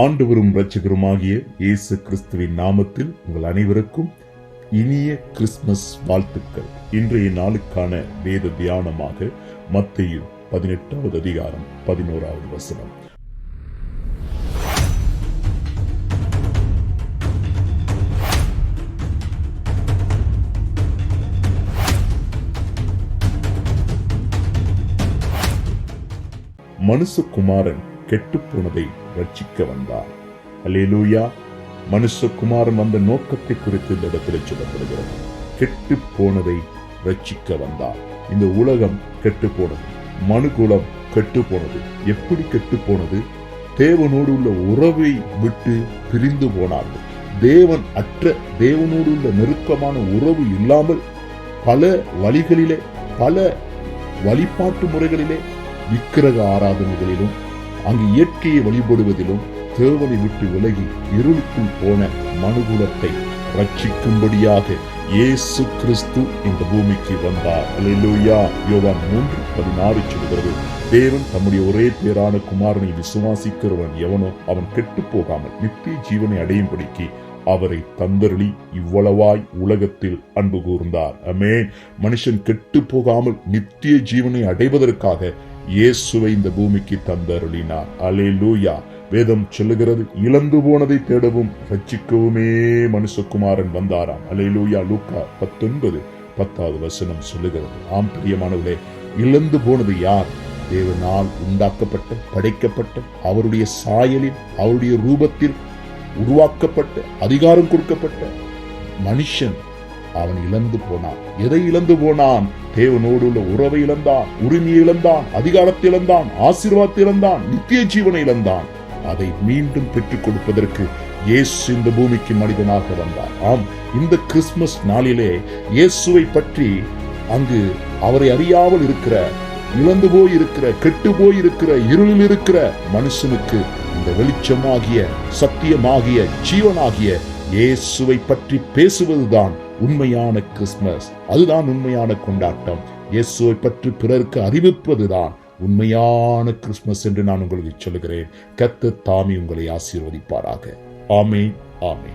ஆண்டவரும் இரட்சகருமாகிய இயேசு கிறிஸ்துவின் நாமத்தில் உங்கள் அனைவருக்கும் இனிய கிறிஸ்துமஸ் வாழ்த்துக்கள். இன்றைய நாளுக்கான வேத தியானமாக மத்தையும் பதினெட்டாவது அதிகாரம் பதினோராவது வசனம். மனுஷகுமாரன் கெட்டுப்போனதை ரட்சிக்க வந்தார். அல்லேலூயா மனுஷகுமாரன் வந்த நோக்கத்தை குறித்து இந்த இடத்தில் சொல்லப்படுகிறது. கெட்டு போனதை ரட்சிக்க வந்தார். இந்த உலகம் கெட்டு போனது மனுகுலம் கெட்டு போனது எப்படி கெட்டு போனது தேவனோடு உள்ள உறவை விட்டு பிரிந்து போனார்கள். தேவன் அற்ற தேவனோடு உள்ள நெருக்கமான உறவு இல்லாமல் பல வழிகளிலே பல வழிபாட்டு முறைகளிலே விக்கிரக ஆராதனைகளிலும் அங்கு இயற்கையை வழிபடுவதிலும் தேவனை விட்டு விலகி இருளுக்குள் போன மனுகுலத்தை ரட்சிக்கும்படியாக இயேசு கிறிஸ்து இந்த பூமிக்கு வந்தார். அல்லேலூயா யோவான் மூன்று பதினாறு சொல்கிறது தேவன் தம்முடைய ஒரே பேரான குமாரனை விசுவாசிக்கிறவன் எவனோ அவன் கெட்டு போகாமல் நித்திய ஜீவனை அடையும்படிக்கு அவரை தந்தருளி இவ்வளவாய் உலகத்தில் அன்பு கூர்ந்தார். அமேன் மனுஷன் கெட்டு போகாமல் நித்திய ஜீவனை அடைவதற்காக இயேசுவை இந்த பூமிக்கு தந்தருளினார். அலே லூயா வேதம் சொல்லுகிறது இழந்து போனதை தேடவும் ரட்சிக்கவுமே மனுஷகுமாரன் வந்தாராம். அலே லூயா லூக்கா பத்தொன்பது பத்தாவது வசனம் சொல்லுகிறது. ஆம் பிரியமானவர்களே இழந்து போனது யார்? தேவனால் உண்டாக்கப்பட்ட படைக்கப்பட்ட அவருடைய சாயலில் அவருடைய ரூபத்தில் உருவாக்கப்பட்ட அதிகாரம் கொடுக்கப்பட்ட மனுஷன் அவன் இழந்து போனான். எதை இழந்து போனான்? தேவனோடு உள்ள உறவை இழந்தான் உரிமையை இழந்தான் அதிகாரத்தை இழந்தான் ஆசீர்வாதத்தை இழந்தான் நித்திய ஜீவனை இழந்தான். அதை மீண்டும் பெற்றுக் கொடுப்பதற்கு இயேசு இந்த பூமிக்கு மனிதனாக வந்தார். ஆம் இந்த கிறிஸ்துமஸ் நாளிலே இயேசுவை பற்றி அங்கு அவரை அறியாமல் இருக்கிற இழந்து போய் இருக்கிற கெட்டு போய் இருக்கிற இருளில் இருக்கிற மனுஷனுக்கு இந்த வெளிச்சமாகிய சத்தியமாகிய ஜீவனாகிய இயேசுவை பற்றி பேசுவதுதான் உண்மையான கிறிஸ்துமஸ். அதுதான் உண்மையான கொண்டாட்டம். இயேசுவை பற்றி பிறருக்கு அறிவிப்பதுதான் உண்மையான கிறிஸ்துமஸ் என்று நான் உங்களுக்கு சொல்லுகிறேன். கத்து தாமி உங்களை ஆசீர்வதிப்பாராக. ஆமே ஆமே